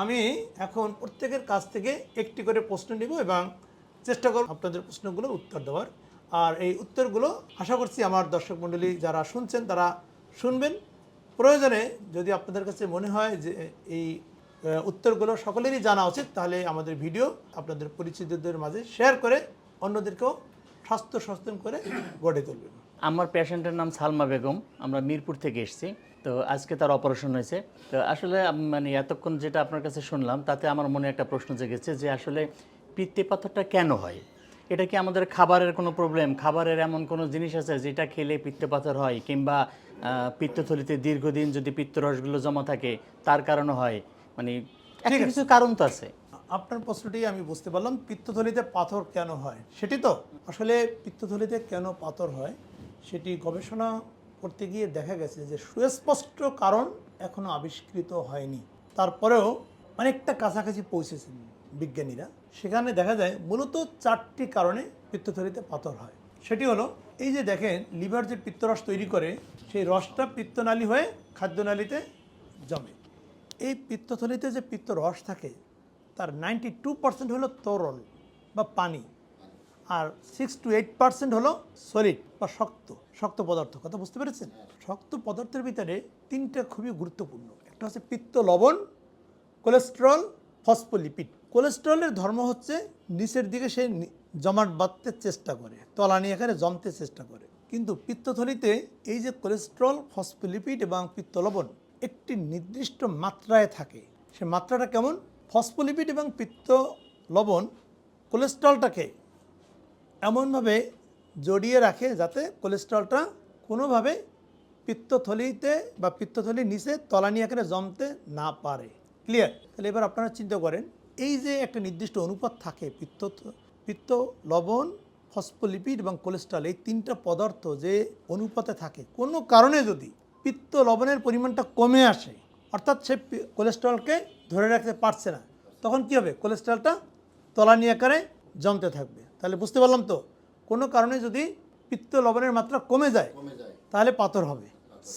আমি এখন প্রত্যেকের কাছ থেকে একটি করে প্রশ্ন নিব এবং চেষ্টা করব আপনাদের প্রশ্নগুলোর উত্তর দেওয়ার। আর এই উত্তরগুলো আশা করছি আমার দর্শক মণ্ডলী যারা শুনছেন তারা শুনবেন। প্রয়োজনে যদি আপনাদের কাছে মনে হয় যে এই উত্তরগুলো সকলেরই জানা উচিত, তাহলে আমাদের ভিডিও আপনাদের পরিচিতদের মাঝে শেয়ার করে অন্যদেরকেও স্বাস্থ্য সচেতন করে গড়ে তুলবেন। আমার পেশেন্টের নাম সালমা বেগম, আমরা মিরপুর থেকে এসেছি। তো আজকে তার অপারেশন হয়েছে। তো আসলে মানে এতক্ষণ যেটা আপনার কাছে শুনলাম তাতে আমার মনে একটা প্রশ্ন জেগেছে যে আসলে পিত্তে পাথরটা কেন হয়? এটা কি আমাদের খাবারের কোনো প্রবলেম খাবারের এমন কোনো জিনিস আছে যেটা খেলে পিত্তে পাথর হয়? কিংবা পিত্তথলিতে দীর্ঘদিন যদি পিত্তরসগুলো জমা থাকে তার কারণে হয়? মানে একটা কিছু কারণ তো আছে। আপনার প্রশ্নটি আমি বুঝতে পারলাম পিত্তথলিতে পাথর কেন হয়? সেটি তো। আসলে পিত্তথলিতে কেন পাথর হয়? সেটি গবেষণা করতে গিয়ে দেখা গেছে যে সুস্পষ্ট কারণ এখনও আবিষ্কৃত হয়নি। তারপরেও অনেকটা কাছাকাছি পৌঁছেছেন বিজ্ঞানীরা। সেখানে দেখা যায় মূলত চারটি কারণে পিত্তথলিতে পাথর হয়। সেটি হলো, এই যে দেখেন, লিভার যে পিত্তরস তৈরি করে, সেই রসটা পিত্তনালী হয়ে খাদ্যনালীতে জমে। এই পিত্তথলিতে যে পিত্ত রস থাকে, তার নাইনটি টু পার্সেন্ট হলো তরল বা পানি। আর সিক্স টু এইট পার্সেন্ট হলো সলিড বা শক্ত শক্ত পদার্থ। কথা বুঝতে পেরেছেন? শক্ত পদার্থের ভিতরে তিনটা খুবই গুরুত্বপূর্ণ। একটা হচ্ছে পিত্ত লবণ কোলেস্টেরল ফসফোলিপিড কোলেস্টেরলের ধর্ম হচ্ছে নিচের দিকে সে জমাট বাঁধতে চেষ্টা করে, তলানি আকারে জমতে চেষ্টা করে। কিন্তু পিত্তথলিতে এই যে কোলেস্টেরল ফসফোলিপিড এবং পিত্ত লবণ একটি নির্দিষ্ট মাত্রায় থাকে। সে মাত্রাটা কেমন? ফসফোলিপিড এবং পিত্ত লবণ কোলেস্ট্রলটাকে এমনভাবে জড়িয়ে রাখে যাতে কোলেস্ট্রলটা কোনোভাবে পিত্তথলিতে বা পিত্তথলির নিচে তলানি আকারে জমতে না পারে। ক্লিয়ার তাহলে এবার আপনারা চিন্তা করেন, এই যে একটা নির্দিষ্ট অনুপাত থাকে পিত্ত পিত্ত লবণ, ফসফোলিপিড এবং কোলেস্ট্রল, এই তিনটা পদার্থ যে অনুপাতে থাকে, কোনো কারণে যদি পিত্ত লবণের পরিমাণটা কমে আসে, অর্থাৎ সে কোলেস্ট্রলকে ধরে রাখতে পারছে না, তখন কি হবে? কোলেস্ট্রলটা তলানি আকারে জমতে থাকবে। তাহলে বুঝতে পারলাম তো? কোনো কারণে যদি পিত্ত লবণের মাত্রা কমে যায় তাহলে পাথর হবে।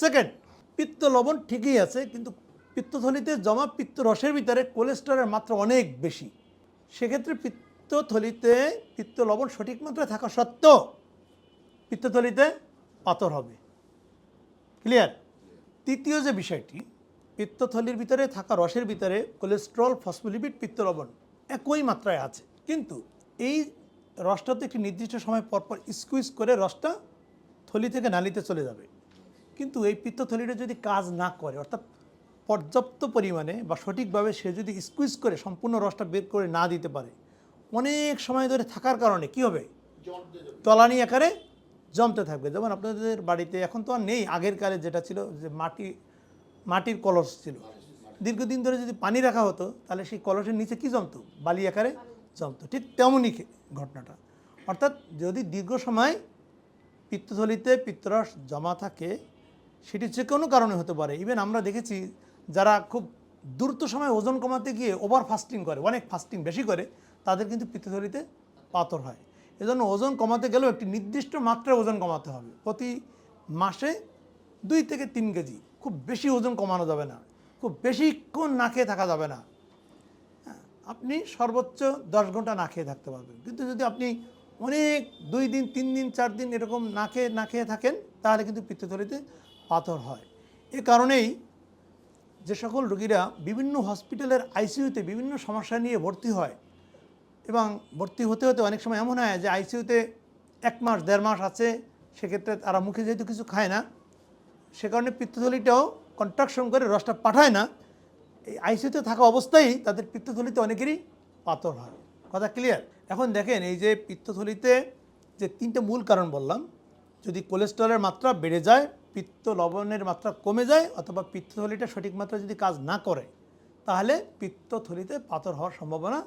সেকেন্ড পিত্ত লবণ ঠিকই আছে কিন্তু পিত্তথলিতে জমা পিত্ত রসের ভিতরে কোলেস্ট্রলের মাত্রা অনেক বেশি। সেক্ষেত্রে পিত্তথলিতে পিত্ত লবণ সঠিক মাত্রায় থাকা সত্ত্বেও পিত্তথলিতে পাথর হবে। ক্লিয়ার তৃতীয় যে বিষয়টি পিত্তথলির ভিতরে থাকা রসের ভিতরে কোলেস্ট্রল ফসফোলিপিড পিত্তলবণ একই মাত্রায় আছে। কিন্তু এই রসটা তো একটি নির্দিষ্ট সময় পরপর স্কুইজ করে রসটা থলি থেকে নালিতে চলে যাবে। কিন্তু এই পিত্তথলিটা যদি কাজ না করে অর্থাৎ পর্যাপ্ত পরিমাণে বা সঠিকভাবে সে যদি স্কুইজ করে সম্পূর্ণ রসটা বের করে না দিতে পারে অনেক সময় ধরে থাকার কারণে কি হবে? তলানি আকারে জমতে থাকবে। যেমন আপনাদের বাড়িতে এখন তো আর নেই আগের কালে যেটা ছিল যে মাটি মাটির কলস ছিল। দীর্ঘদিন ধরে যদি পানি রাখা হতো তাহলে সেই কলসের নিচে কি জমতো? বালি আকারে জমতো ঠিক তেমনই ঘটনাটা। অর্থাৎ যদি দীর্ঘ সময় পিত্তথলিতে পিত্তরস জমা থাকে, সেটি যে কোনো কারণে হতে পারে। ইভেন আমরা দেখেছি যারা খুব দ্রুত সময় ওজন কমাতে গিয়ে ওভার ফাস্টিং করে, অনেক ফাস্টিং বেশি করে, তাদের কিন্তু পিত্তথলিতে পাথর হয়। এজন্য ওজন কমাতে গেলেও একটি নির্দিষ্ট মাত্রায় ওজন কমাতে হবে। প্রতি মাসে দুই থেকে তিন কেজি। খুব বেশি ওজন কমানো যাবে না। খুব বেশিক্ষণ না খেয়ে থাকা যাবে না। আপনি সর্বোচ্চ দশ ঘণ্টা না খেয়ে থাকতে পারবেন। কিন্তু যদি আপনি অনেক দুই দিন, তিন দিন, চার দিন এরকম না খেয়ে না খেয়ে থাকেন, তাহলে কিন্তু পিত্তথলিতে পাথর হয়। এ কারণেই যে সকল রোগীরা বিভিন্ন হসপিটালের আইসিইউতে বিভিন্ন সমস্যা নিয়ে ভর্তি হয় এবং ভর্তি হতে হতে অনেক সময় এমন হয় যে আইসিইউতে এক মাস, দেড় মাস আছে, সেক্ষেত্রে তারা মুখে যেহেতু কিছু খায় না, সে কারণে পিত্তথলিটাও কন্ট্রাকশন করে রসটা পাঠায় না এই আইসিইউতে থাকা অবস্থায় তাদের পিত্তথলিতে অনেকেরই পাথর হয়। কথা ক্লিয়ার এখন দেখেন এই যে পিত্তথলিতে যে তিনটে মূল কারণ বললাম, যদি কোলেস্ট্রলের মাত্রা বেড়ে যায়, পিত্ত লবণের মাত্রা কমে যায় অথবা পিত্তথলিটা সঠিক মাত্রা যদি কাজ না করে, তাহলে পিত্তথলিতে পাথর হওয়ার সম্ভাবনা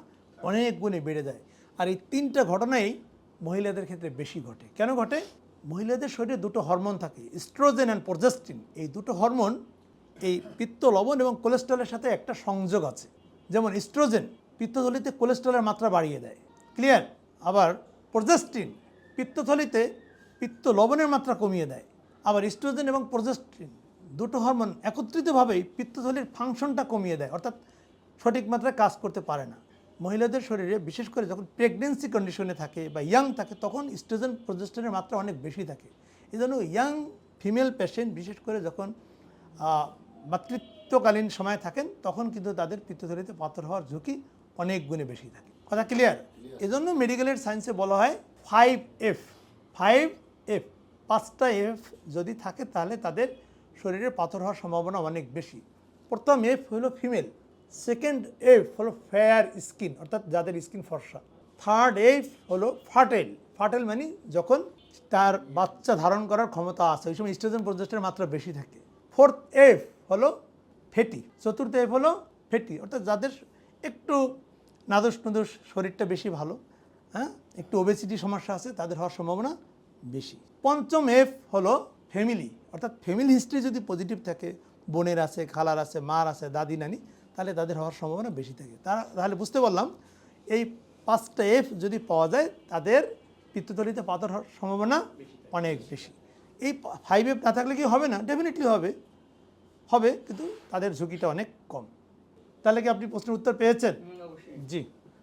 অনেক গুণে বেড়ে যায়। আর এই তিনটা ঘটনাই মহিলাদের ক্ষেত্রে বেশি ঘটে। কেন ঘটে? মহিলাদের শরীরে দুটো হরমোন থাকে স্ট্রোজেন অ্যান্ড প্রজেস্টিন এই দুটো হরমোন এই পিত্ত লবণ এবং কোলেস্ট্রলের সাথে একটা সংযোগ আছে। যেমন স্ট্রোজেন পিত্তথলিতে কোলেস্ট্রলের মাত্রা বাড়িয়ে দেয়। ক্লিয়ার? আবার প্রজেস্টিন পিত্তথলিতে পিত্ত লবণের মাত্রা কমিয়ে দেয়। আবার ইস্ট্রোজেন এবং প্রজেস্টিন দুটো হরমোন একত্রিতভাবেই পিত্তথলির ফাংশনটা কমিয়ে দেয়, অর্থাৎ সঠিক মাত্রায় কাজ করতে পারে না। মহিলাদের শরীরে বিশেষ করে যখন প্রেগনেন্সি কন্ডিশনে থাকে বা ইয়াং থাকে, তখন স্ট্রোজেন প্রজেস্টনের মাত্রা অনেক বেশি থাকে। এই জন্য ইয়াং ফিমেল পেশেন্ট বিশেষ করে যখন মাতৃত্বকালীন সময় থাকেন তখন কিন্তু তাদের পিত্তথলিতে পাথর হওয়ার ঝুঁকি অনেক গুণে বেশি থাকে। কথা ক্লিয়ার এজন্য মেডিকেলের সায়েন্সে বলা হয় ফাইভ এফ ফাইভ এফ পাঁচটা এফ যদি থাকে তাহলে তাদের শরীরে পাথর হওয়ার সম্ভাবনা অনেক বেশি। প্রথম এফ হলো ফিমেল সেকেন্ড এফ হলো ফেয়ার স্কিন অর্থাৎ যাদের স্কিন ফর্সা। থার্ড এফ হলো ফাটেল ফাটেল মানে যখন তার বাচ্চা ধারণ করার ক্ষমতা আছে ওই সময় স্ট্রোজেন প্রজেস্টের মাত্রা বেশি থাকে। ফোর্থ এফ হলো ফেটি চতুর্থ এফ হলো ফেটি। অর্থাৎ যাদের একটু নাদুস নুদুস শরীরটা বেশি ভালো হ্যাঁ একটু ওবেসিটি সমস্যা আছে তাদের হওয়ার সম্ভাবনা বেশি। পঞ্চম এফ হলো ফ্যামিলি অর্থাৎ ফ্যামিলি হিস্ট্রি যদি পজিটিভ থাকে বোনের আছে খালার আছে মার আছে দাদি নানি তাহলে তাদের হওয়ার সম্ভাবনা বেশি থাকে। তারা তাহলে বুঝতে পারলাম এই পাঁচটা এফ যদি পাওয়া যায় তাদের পিত্তথলিতে পাথর হওয়ার সম্ভাবনা অনেক বেশি। এই ফাইভ এফ না থাকলে কি হবে না? ডেফিনেটলি হবে। হবে কিন্তু তাদের ঝুঁকিটা অনেক কম। তাহলে কি আপনি প্রশ্নের উত্তর পেয়েছেন? জি।